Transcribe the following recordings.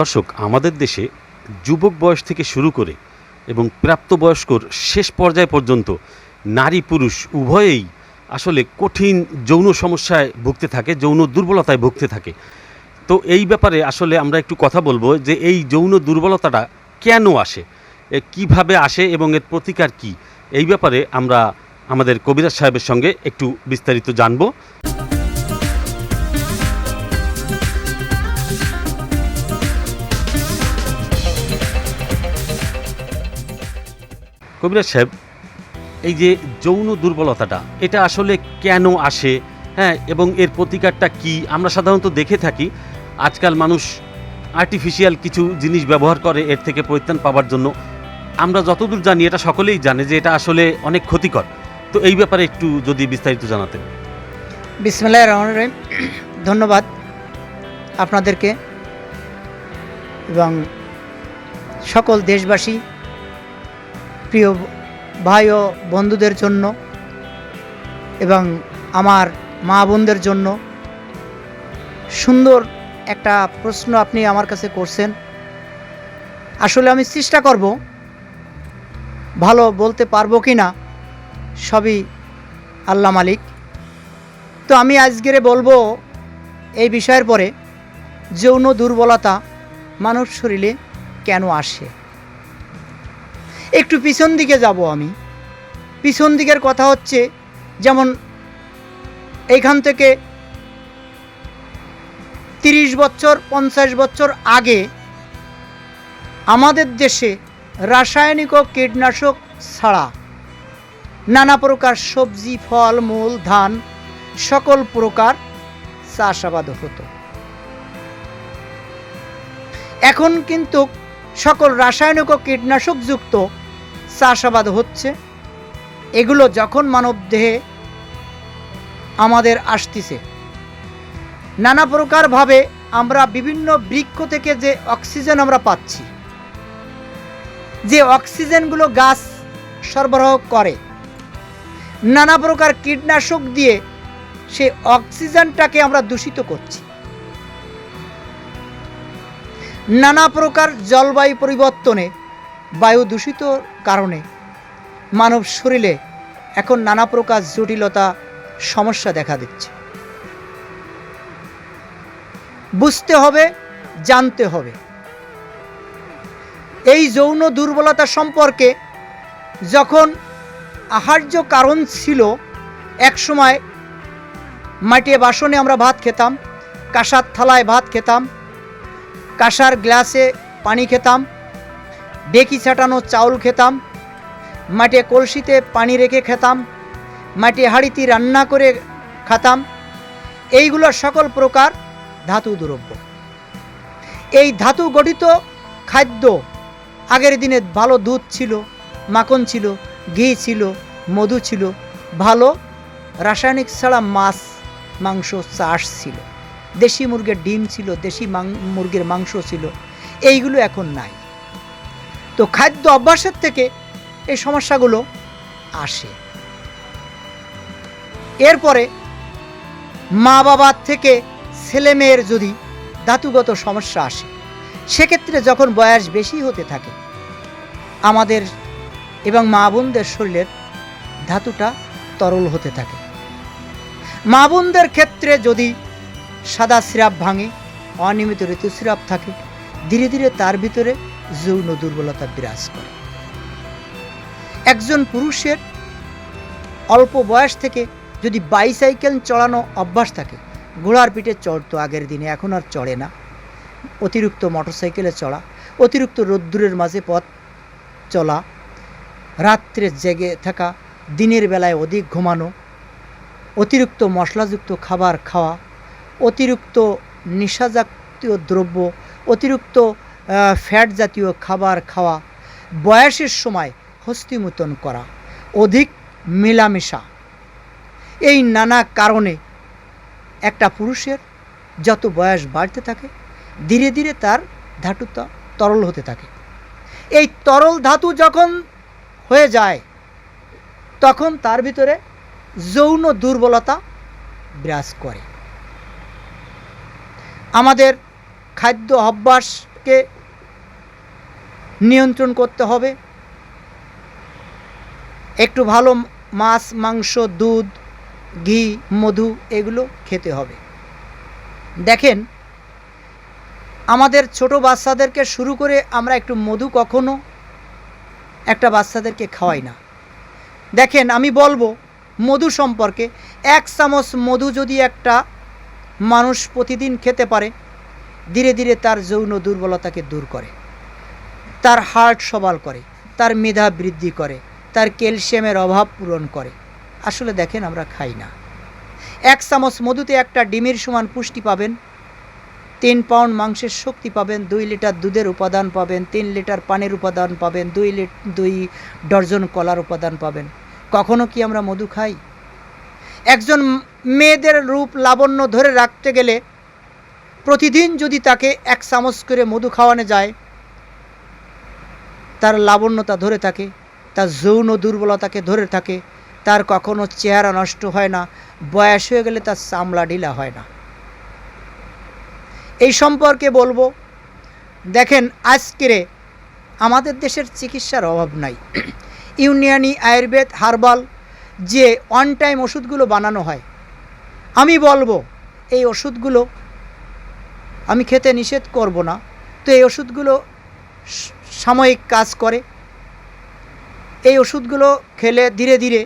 দর্শক, আমাদের দেশে যুবক বয়স থেকে শুরু করে এবং প্রাপ্তবয়স্কর শেষ পর্যায় পর্যন্ত নারী পুরুষ উভয়েই আসলে কঠিন যৌন সমস্যায় ভুগতে থাকে, যৌন দুর্বলতায় ভুগতে থাকে। তো এই ব্যাপারে আসলে আমরা একটু কথা বলব যে এই যৌন দুর্বলতাটা কেন আসে কীভাবে আসে এবং এর প্রতিকার কি? এই ব্যাপারে আমরা আমাদের কবিরাজ সাহেবের সঙ্গে একটু বিস্তারিত জানব। কবিরাজ সাহেব, এই যে যৌন দুর্বলতাটা, এটা আসলে কেন আসে? হ্যাঁ এবং এর প্রতিকারটা কি? আমরা সাধারণত দেখে থাকি, আজকাল মানুষ আর্টিফিশিয়াল কিছু জিনিস ব্যবহার করে, এর থেকে পরিত্রাণ পাওয়ার জন্য। আমরা যতদূর জানি, এটা সকলেই জানে যে এটা আসলে অনেক ক্ষতিকর। তো এই ব্যাপারে একটু যদি বিস্তারিত জানাতেন। বিসমুল্লাহ রহমান রহিম। ধন্যবাদ আপনাদেরকে এবং সকল দেশবাসী প্রিয় ভাই ও বন্ধুদের জন্য এবং আমার মা বোনদের জন্য সুন্দর একটা প্রশ্ন আপনি আমার কাছে করছেন। আসলে আমি চেষ্টা করব ভালো বলতে পারব কি না সবই আল্লাহ মালিক। তো আমি আজকেরে বলব এই বিষয়ের পরে যৌন দুর্বলতা মানব শরীরে কেন আসে? একটু পিছন দিকে যাব আমি। পিছন দিকের কথা হচ্ছে, যেমন এইখান থেকে তিরিশ বছর, পঞ্চাশ বছর আগে আমাদের দেশে রাসায়নিক ও কীটনাশক ছাড়া নানা প্রকার সবজি, ফল, মূল, ধান সকল প্রকার চাষাবাদ হতো। এখন কিন্তু সকল রাসায়নিক ও কীটনাশকযুক্ত চাষাবাদ হচ্ছে, এগুলো যখন মানব দেহে আমাদের আসতেছে। নানা প্রকারভাবে আমরা বিভিন্ন বৃক্ষ থেকে যে অক্সিজেন আমরা পাচ্ছি, যে অক্সিজেনগুলো গাছ সরবরাহ করে, নানা প্রকার কীটনাশক দিয়ে সে অক্সিজেনটাকে আমরা দূষিত করছি। নানা প্রকার জলবায়ু পরিবর্তনে বায়ু দূষিত কারণে মানব শরীরে এখন নানা প্রকার জটিলতা, সমস্যা দেখা দিচ্ছে। বুঝতে হবে, জানতে হবে। এই যৌন দুর্বলতা সম্পর্কে যখন আহার্য কারণ ছিল একসময় মাটিয়ে বাসনে আমরা ভাত খেতাম, কাঁসার থালায় ভাত খেতাম, কাঁসার গ্লাসে পানি খেতাম ডেকি ছাটানো চাউল খেতাম মাটিয়ে কলসিতে পানি রেখে খেতাম মাটি হাঁড়িতে রান্না করে খাতাম, এইগুলো সকল প্রকার ধাতু দ্রব্য। এই ধাতু গঠিত খাদ্য আগের দিনে ভালো দুধ ছিল, মাখন ছিল, ঘি ছিল, মধু ছিল, ভালো রাসায়নিক ছাড়া মাছ, মাংস, চাষ ছিল। দেশি মুরগির ডিম ছিল, দেশি মুরগির মাংস ছিল, এইগুলো এখন নাই। তো খাদ্য অভ্যাসের থেকে এই সমস্যাগুলো আসে। এরপরে মা বাবার থেকে ছেলে মেয়ের যদি ধাতুগত সমস্যা আসে, সেক্ষেত্রে যখন বয়স বেশি হতে থাকে, আমাদের এবং মা বোনদের শরীরের ধাতুটা তরল হতে থাকে। মা বোনদের ক্ষেত্রে যদি সাদা সিরাপ ভাঙে, অনিয়মিত ঋতুস্রাব থাকে, ধীরে ধীরে তার ভিতরে যৌন দুর্বলতা বিরাজ করে। একজন পুরুষের অল্প বয়স থেকে যদি বাইসাইকেল চড়ানো অভ্যাস থাকে, ঘোড়ার পিঠে চড়তো আগের দিনে, এখন আর চড়ে না। অতিরিক্ত মোটরসাইকেলে চড়া, অতিরিক্ত রোদ্দুরের মাঝে পথ চলা, রাত্রে জেগে থাকা, দিনের বেলায় অধিক ঘুমানো, অতিরিক্ত মশলাযুক্ত খাবার খাওয়া, অতিরিক্ত নেশাজাতীয় দ্রব্য, অতিরিক্ত ফ্যাট জাতীয় খাবার খাওয়া, বয়সের সময় হস্তিমুতন করা, অধিক মেলামেশা। এই নানা কারণে একটা পুরুষের যত বয়স বাড়তে থাকে, ধীরে ধীরে তার ধাতুটা তরল হতে থাকে। এই তরল ধাতু যখন হয়ে যায়, তখন তার ভিতরে যৌন দুর্বলতা বিরাজ করে। আমাদের খাদ্য অভ্যাস সম্পর্ককে নিয়ন্ত্রণ করতে হবে। একটু ভালো মাছ, মাংস, দুধ, ঘি, মধু এগুলো খেতে হবে। দেখেন, আমাদের ছোট বাচ্চাদেরকে শুরু করে আমরা একটু মধু কখনো একটা বাচ্চাদেরকে খাওয়াই না। দেখেন, আমি বলব, মধু সম্পর্কে এক চামচ মধু যদি একটা মানুষ প্রতিদিন খেতে পারে, ধীরে ধীরে তার যৌন দুর্বলতাকে দূর করে। তার হার্ট সবাল করে, তার মেধা বৃদ্ধি করে, তার ক্যালসিয়ামের অভাব পূরণ করে। আসলে দেখেন আমরা খাই না। এক চামচ মধুতে একটা ডিমের সমান পুষ্টি পাবেন, তিন পাউন্ড মাংসের শক্তি পাবেন, দুই লিটার দুধের উপাদান পাবেন, তিন লিটার পানির উপাদান পাবেন, দুই লিট দুই ডর্জন কলার উপাদান পাবেন। কখনো কি আমরা মধু খাই? একজন মেয়েদের রূপ লাবণ্য ধরে রাখতে গেলে প্রতিদিন যদি তাকে এক চামচ করে মধু খাওয়ানো যায় তার লাবণ্যতা ধরে থাকে, তার যৌন দুর্বলতাকে ধরে থাকে, তার কখনো চেহারা নষ্ট হয় না, বয়স হয়ে গেলে তার চামড়া ঢিলা হয় না। এই সম্পর্কে বলব, দেখেন আজকেরে আমাদের দেশের চিকিৎসার অভাব নাই। ইউনিয়নি, আয়ুর্বেদ, হার্বাল যে অন টাইম ওষুধগুলো বানানো হয়, আমি বলব এই ওষুধগুলো আমি খেতে নিষেধ করব না। তো এই ওষুধগুলো সাময়িক কাজ করে। এই ওষুধগুলো খেলে ধীরে ধীরে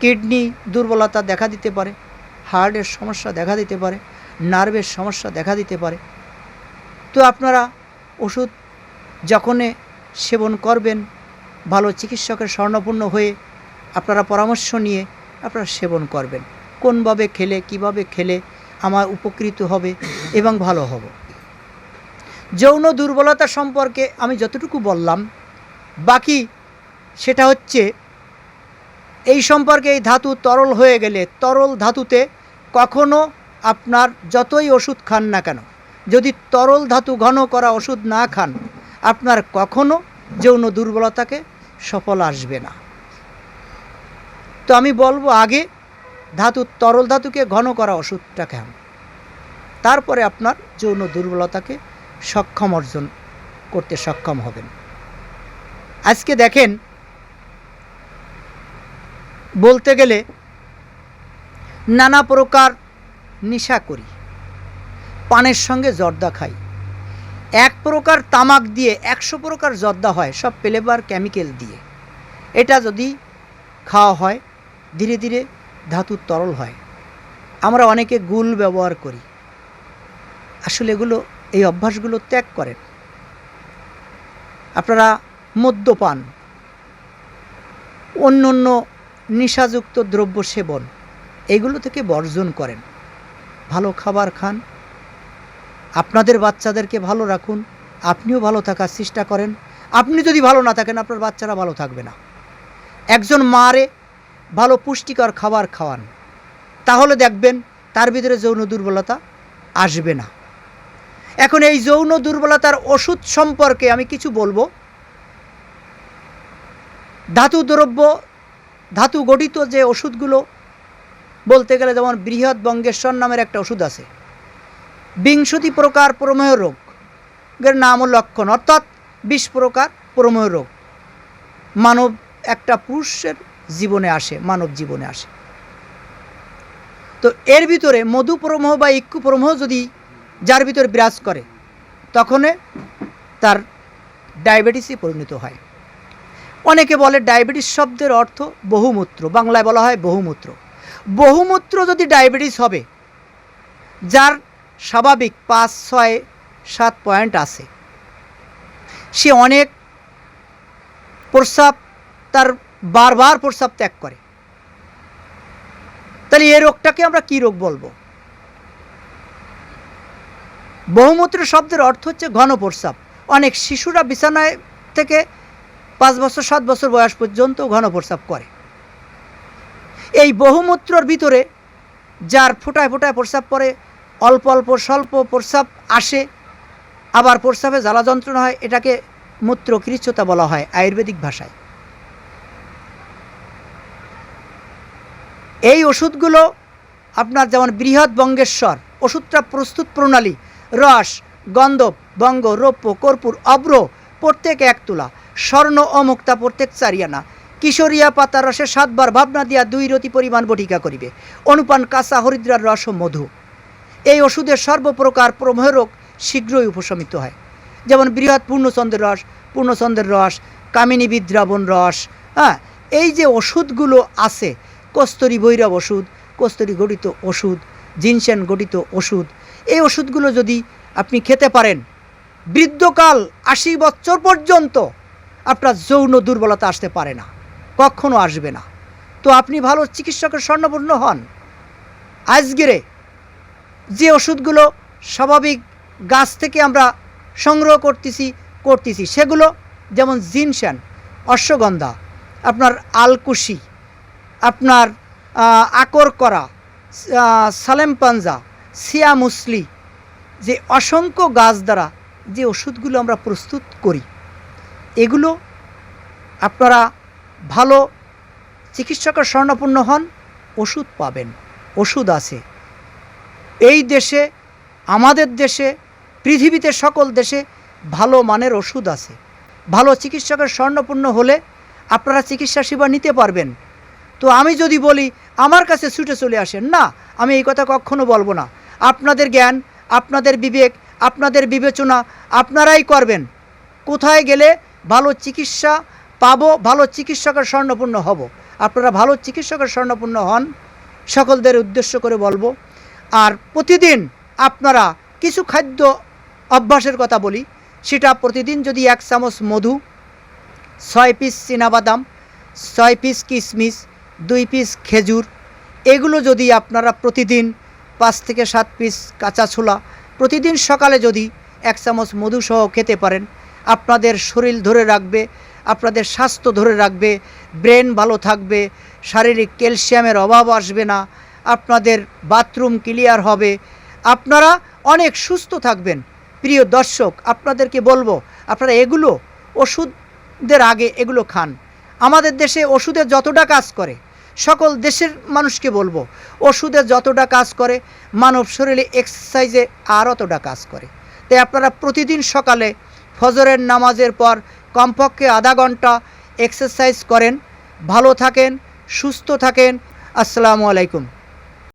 কিডনি দুর্বলতা দেখা দিতে পারে, হার্টের সমস্যা দেখা দিতে পারে, নার্ভের সমস্যা দেখা দিতে পারে। তো আপনারা ওষুধ যখনই সেবন করবেন, ভালো চিকিৎসকের স্বর্ণপূর্ণ হয়ে আপনারা পরামর্শ নিয়ে আপনারা সেবন করবেন। কোনভাবে খেলে, কীভাবে খেলে, আমার উপকৃত হবে এবং ভালো হব। যৌন দুর্বলতা সম্পর্কে আমি যতটুকু বললাম, বাকি সেটা হচ্ছে এই সম্পর্কে এই ধাতু তরল হয়ে গেলে তরল ধাতুতে কখনো আপনার যতই ওষুধ খান না কেন, যদি তরল ধাতু ঘন করা ওষুধ না খান, আপনার কখনো যৌন দুর্বলতাকে সফল আসবে না। তো আমি বলব আগে ধাতু তরল ধাতুকে ঘন করা ওষুধটা খান। তারপরে আপনার যৌন দুর্বলতাকে সক্ষম অর্জন করতে সক্ষম হবেন। আজকে দেখেন, বলতে গেলে নানা প্রকার নেশা করি, পানের সঙ্গে জর্দা খাই। এক প্রকার তামাক দিয়ে একশো প্রকার জর্দা হয়, সব ফ্লেভার কেমিক্যাল দিয়ে। এটা যদি খাওয়া হয়, ধীরে ধীরে ধাতুর তরল হয়। আমরা অনেকে গুল ব্যবহার করি। আসলে এগুলো এই অভ্যাসগুলো ত্যাগ করেন। আপনারা মদ্যপান, অন্য অন্য নেশাযুক্ত দ্রব্য সেবন, এগুলো থেকে বর্জন করেন। ভালো খাবার খান, আপনাদের বাচ্চাদেরকে ভালো রাখুন, আপনিও ভালো থাকার চেষ্টা করেন। আপনি যদি ভালো না থাকেন, আপনার বাচ্চারা ভালো থাকবে না। একজন মারে ভালো পুষ্টিকর খাবার খাওয়ান, তাহলে দেখবেন তার ভিতরে যৌন দুর্বলতা আসবে না। এখন এই যৌন দুর্বলতার ওষুধ সম্পর্কে আমি কিছু বলব। ধাতু দ্রব্য, ধাতু গঠিত যে ওষুধগুলো, বলতে গেলে যেমন বৃহৎ বঙ্গেশ্বর নামের একটা ওষুধ আছে। বিংশতি প্রকার প্রমেহ রোগ, এর নাম ও লক্ষণ, অর্থাৎ বিশ প্রকার প্রমেহ রোগ। মানব একটা পুরুষের জীবনে আসে, মানব জীবনে আসে। তো এর ভিতরে মধু প্রমোহ বা ইক্ষু প্রমোহ যদি যার ভিতরে বিরাজ করে, তখনে তার ডায়াবেটিসে পরিণত হয়। অনেকে বলে ডায়াবেটিস শব্দের অর্থ বহুমূত্র, বাংলায় বলা হয় বহুমূত্র। বহুমূত্র যদি ডায়াবেটিস হবে, যার স্বাভাবিক পাঁচ, ছয়, সাত পয়েন্ট আছে, সে অনেক প্রস্রাব, তার বারবার প্রস্রাব ত্যাগ করে। তাহলে এই রোগটাকে আমরা কি রোগ বলব? বহুমূত্র শব্দের অর্থ হচ্ছে ঘন প্রস্রাব অনেক শিশুরা বিছানায় থেকে পাঁচ বছর, সাত বছর বয়স পর্যন্ত ঘন প্রস্রাব করে। এই বহুমূত্রর ভিতরে যার ফোটায় ফোটায় প্রস্রাব পরে অল্প অল্প, স্বল্প প্রস্রাব আসে, আবার প্রস্রাবে জ্বালা যন্ত্রণা হয়, এটাকে মূত্র কৃচ্ছতা বলা হয় আয়ুর্বেদিক ভাষায়। এই ওষুধগুলো আপনার যেমন বৃহৎ বঙ্গেশ্বর, ওষুধটা প্রস্তুত প্রণালী রস, গন্ধব, বঙ্গ, রৌপ্য, কর্পূর অব্র প্রত্যেক এক তুলা। স্বর্ণ অমুক্তা প্রত্যেক চারিয়ানা কিশোরিয়া পাতা রসে সাতবার ভাবনা দিয়া দুই রতি পরিমাণ বটিকা করিবে। অনুপান কাঁচা হরিদ্রার রস ও মধু। এই ওষুধের সর্বপ্রকার প্রমেহ রোগ শীঘ্রই উপশমিত হয়। যেমন বৃহৎ পূর্ণচন্দ্রের রস পূর্ণচন্দ্রের রস, কামিনী বিদ্রাবণ রস হ্যাঁ এই যে ওষুধগুলো আছে, কস্তরী ভৈরব ওষুধ, কস্তরী গঠিত ওষুধ, জিনসেন গঠিত ওষুধ এই ওষুধগুলো যদি আপনি খেতে পারেন, বৃদ্ধকাল আশি বছর পর্যন্ত আপনার যৌন দুর্বলতা আসতে পারে না, কখনো আসবে না। তো আপনি ভালো চিকিৎসকের স্বর্ণপূর্ণ হন। আজগেরে যে ওষুধগুলো স্বাভাবিক গাছ থেকে আমরা সংগ্রহ করতেছি করতেছি, সেগুলো যেমন জিনশান অশ্বগন্ধা, আপনার আলকুশি, আপনার আকর করা সালেম পাঞ্জা সিয়া মুসলি, যে অসংখ্য গাছ দ্বারা যে ওষুধগুলো আমরা প্রস্তুত করি, এগুলো আপনারা ভালো চিকিৎসকের স্বর্ণপূর্ণ হন, ওষুধ পাবেন, ওষুধ আছে। এই দেশে, আমাদের দেশে, পৃথিবীতে সকল দেশে ভালো মানের ওষুধ আছে। ভালো চিকিৎসকের স্বর্ণপূর্ণ হলে আপনারা চিকিৎসা সেবা নিতে পারবেন। তো আমি যদি বলি, আমার কাছে ছুটে চলে আসেন, না, আমি এই কথা কখনো বলব না। আপনাদের জ্ঞান, আপনাদের বিবেক, আপনাদের বিবেচনা আপনারাই করবেন। কোথায় গেলে ভালো চিকিৎসা পাবো, ভালো চিকিৎসকের স্বর্ণপূর্ণ হব? আপনারা ভালো চিকিৎসকের স্বর্ণপূর্ণ হন, সকলদের উদ্দেশ্য করে বলব। আর প্রতিদিন আপনারা কিছু খাদ্য অভ্যাসের কথা বলি, সেটা প্রতিদিন যদি এক চামচ মধু, ছয় পিস চীনাবাদাম, ছয় পিস কিশমিশ দুই পিস খেজুর, এগুলো যদি আপনারা প্রতিদিন পাঁচ থেকে সাত পিস কাঁচা ছোলা প্রতিদিন সকালে যদি এক চামচ মধুসহ খেতে পারেন, আপনাদের শরীর ধরে রাখবে, আপনাদের স্বাস্থ্য ধরে রাখবে, ব্রেন ভালো থাকবে, শারীরিক ক্যালসিয়ামের অভাব আসবে না, আপনাদের বাথরুম ক্লিয়ার হবে, আপনারা অনেক সুস্থ থাকবেন। প্রিয় দর্শক, আপনাদেরকে বলব, আপনারা এগুলো ওষুধদের আগে এগুলো খান। আমাদের দেশে ওষুধের যতটা কাজ করে সকল দেশের মানুষকে বলব, ওষুধে যতটা কাজ করে, মানব শরীরে এক্সারসাইজে আর অতটা কাজ করে। তাই আপনারা প্রতিদিন সকালে ফজরের নামাজের পর কমপক্ষে আধা ঘণ্টা এক্সারসাইজ করেন, ভালো থাকেন, সুস্থ থাকেন। আসসালামু আলাইকুম।